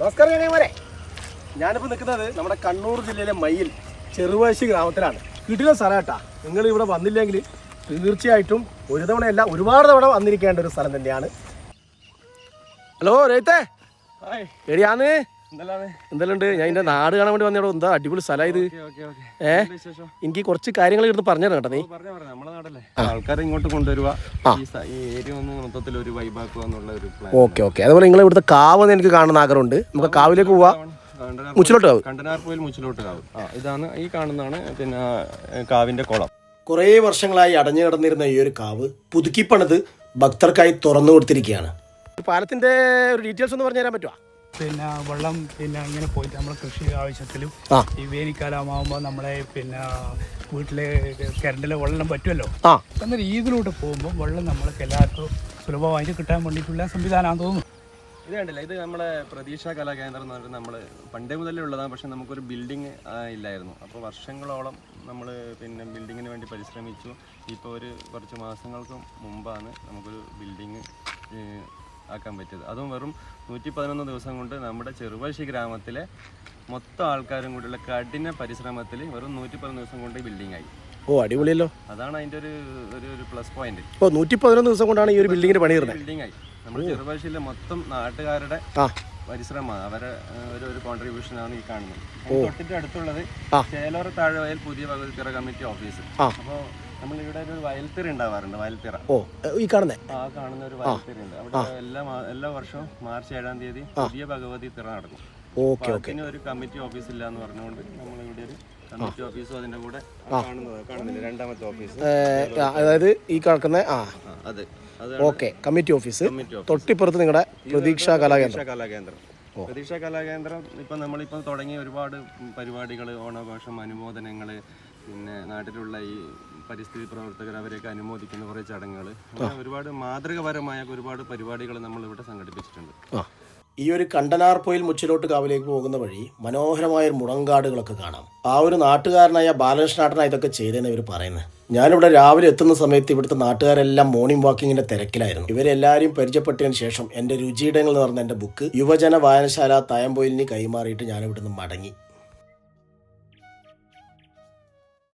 നമസ്കാരം ചങ്ങന്മാരെ ഞാനിപ്പോൾ നിൽക്കുന്നത് നമ്മുടെ കണ്ണൂർ ജില്ലയിലെ മയിൽ ചെറുവാശി ഗ്രാമത്തിലാണ്. വീട്ടിലെ സ്ഥലമാട്ടാ നിങ്ങൾ ഇവിടെ വന്നില്ലെങ്കിൽ തീർച്ചയായിട്ടും ഒരു തവണയല്ല ഒരുപാട് തവണ വന്നിരിക്കേണ്ട ഒരു സ്ഥലം തന്നെയാണ്. ഹലോ രേത്തേ എടിയാന്ന് എന്തെല്ലാം ഉണ്ട് ഞാൻ എന്റെ നാട് കാണാൻ വേണ്ടി വന്നോ എന്താ അടിപൊളി സ്ഥലം ഇത്? ഏ? എനിക്ക് കുറച്ച് കാര്യങ്ങൾ ഇരുന്ന് പറഞ്ഞു കേട്ടോ നീ. ആൾക്കാരെ ഇങ്ങോട്ട് കൊണ്ടുവരുക ഓക്കെ ഓക്കെ. അതുപോലെ നിങ്ങൾ ഇവിടുത്തെ കാവ് എനിക്ക് കാണുന്ന ആഗ്രഹമുണ്ട്. നമുക്ക് കാവിലേക്ക് പോവാ. മുച്ചിലോട്ട് കാവ്. കണ്ടനാർപ്പോയിൽ മുച്ചിലോട്ട് കാവ്. ഇതാണ് ഈ കാണുന്നതാണ് പിന്നെ കാവിന്റെ കുളം. കുറേ വർഷങ്ങളായി അടഞ്ഞു കിടന്നിരുന്ന ഈ ഒരു കാവ് പുതുക്കിപ്പണിത് ഭക്തർക്കായി തുറന്നു കൊടുത്തിരിക്കുകയാണ്. പാലത്തിന്റെ ഒരു ഡീറ്റെയിൽസ് ഒന്ന് പറഞ്ഞു തരാൻ പറ്റുമോ പിന്നെ വെള്ളം പിന്നെ ഇങ്ങനെ പോയിട്ട് നമ്മൾ കൃഷി ആവശ്യത്തിലും ഈ വേനൽക്കാലമാകുമ്പോൾ നമ്മളെ പിന്നെ വീട്ടിലെ കരണ്ടിലെ വെള്ളം പറ്റുമല്ലോ? എന്ന രീതിയിലോട്ട് പോകുമ്പോൾ വെള്ളം നമ്മൾക്ക് എല്ലാവർക്കും സുലഭമായിട്ട് കിട്ടാൻ വേണ്ടിയിട്ടുള്ള സംവിധാനമാണെന്ന് തോന്നുന്നു. ഇത് കണ്ടില്ല? ഇത് നമ്മുടെ പ്രതീക്ഷ കലാകേന്ദ്രം എന്ന് പറഞ്ഞാൽ നമ്മൾ പണ്ടേ മുതലേ ഉള്ളതാണ്. പക്ഷെ നമുക്കൊരു ബിൽഡിംഗ് ഇല്ലായിരുന്നു. അപ്പോൾ വർഷങ്ങളോളം നമ്മൾ പിന്നെ ബിൽഡിങ്ങിന് വേണ്ടി പരിശ്രമിച്ചു. ഇപ്പോൾ ഒരു കുറച്ച് മാസങ്ങൾക്ക് മുമ്പാണ് നമുക്കൊരു ബിൽഡിങ് ആക്കാൻ പറ്റിയത്. അതും വെറും നൂറ്റി പതിനൊന്ന് ദിവസം കൊണ്ട് നമ്മുടെ ചെറുപഴശ്ശി ഗ്രാമത്തിലെ മൊത്തം ആൾക്കാരും കൂടിയുള്ള കഠിന പരിശ്രമത്തിൽ വെറും നൂറ്റി പതിനൊന്ന് ദിവസം കൊണ്ട് ബിൽഡിംഗ് ആയി. ഓ അടിപൊളിയല്ലോ. അതാണ് അതിന്റെ ഒരു ഒരു പ്ലസ് പോയിന്റ് ഇപ്പോ നൂറ്റി പതിനൊന്ന് ദിവസം കൊണ്ടാണ് ഈ ഒരു ബിൽഡിങ്ങിന് പണി തീർന്നത് ബിൽഡിംഗ് ആയി. നമ്മുടെ ചെറുപഴശ്ശിയിലെ മൊത്തം നാട്ടുകാരുടെ പരിശ്രമമാണ് അവരെ ഒരു ഒരു കോൺട്രിബ്യൂഷൻ ആണ് ഈ കാണുന്നത്. തൊട്ടിട്ട് അടുത്തുള്ളത്. ചേലോറ താഴ്വയൽ പുതിയ ഭഗവതിത്തിറ കമ്മിറ്റി ഓഫീസ്. അപ്പോ അപ്പോൾ നമ്മളിവിടെ ഒരു വയൽത്തിറ ഉണ്ടാവാറുണ്ട് വയൽത്തിറ. ഓ ഈ കാണുന്നേ? ആ കാണുന്ന ഒരു വയൽത്തിറ ഉണ്ട്. അവിടെ എല്ലാ മാ- എല്ലാ വർഷവും മാർച്ച് ഏഴാം തീയതി പുതിയ ഭഗവതി തിറ നടക്കും. Okay okay. അതിന് ഒരു കമ്മിറ്റി ഓഫീസ് ഇല്ല എന്ന് പറഞ്ഞുകൊണ്ട് നമ്മളിവിടെ ഒരു കമ്മിറ്റി ഓഫീസും അതിന്റെ കൂടെ ആ. കാണുന്നത് കാണുന്നില്ല രണ്ടാമത്തെ ഓഫീസ്. അതായത് ഈ കിടക്കുന്ന ആ. ആ, അത്. അത് okay committee office. Committee office. തൊട്ടിപ്പുറത്ത് നിങ്ങളുടെ പ്രതീക്ഷ കലാകേന്ദ്രം. പ്രതീക്ഷ കലാകേന്ദ്രം പ്രതീക്ഷ കലാകേന്ദ്രം ഇപ്പം നമ്മളിപ്പം തുടങ്ങിയ ഒരുപാട് പരിപാടികൾ ഓണാഘോഷം അനുമോദനങ്ങൾ പിന്നെ നാട്ടിലുള്ള ഈ പരിസ്ഥിതി പ്രവർത്തകർ അവരെയൊക്കെ അനുമോദിക്കുന്ന കുറേ ചടങ്ങുകൾ അങ്ങനെ ഒരുപാട് മാതൃകപരമായ ഒരുപാട് പരിപാടികൾ നമ്മൾ ഇവിടെ സംഘടിപ്പിച്ചിട്ടുണ്ട്. ഈ ഒരു കണ്ടനാർപ്പൊയിൽ മുച്ചിലോട്ട് കാവിലേക്ക് പോകുന്ന വഴി മനോഹരമായ മുടങ്കാടുകളൊക്കെ കാണാം. ആ ഒരു നാട്ടുകാരനായ ബാലകൃഷ്ണാട്ടനാണ് ഇതൊക്കെ ചെയ്തതെന്ന് ഇവർ പറയുന്നത് ഞാനിവിടെ രാവിലെ എത്തുന്ന സമയത്ത് ഇവിടുത്തെ നാട്ടുകാരെല്ലാം മോർണിംഗ് വാക്കിങ്ങിന്റെ തിരക്കിലായിരുന്നു. ഇവരെല്ലാവരും പരിചയപ്പെട്ടതിന് ശേഷം എന്റെ രുചിയിടങ്ങൾ എന്ന് പറഞ്ഞ എന്റെ ബുക്ക് യുവജന വായനശാല തായമ്പൊയിലിന് കൈമാറിയിട്ട് ഞാൻ ഇവിടുന്ന് മടങ്ങി.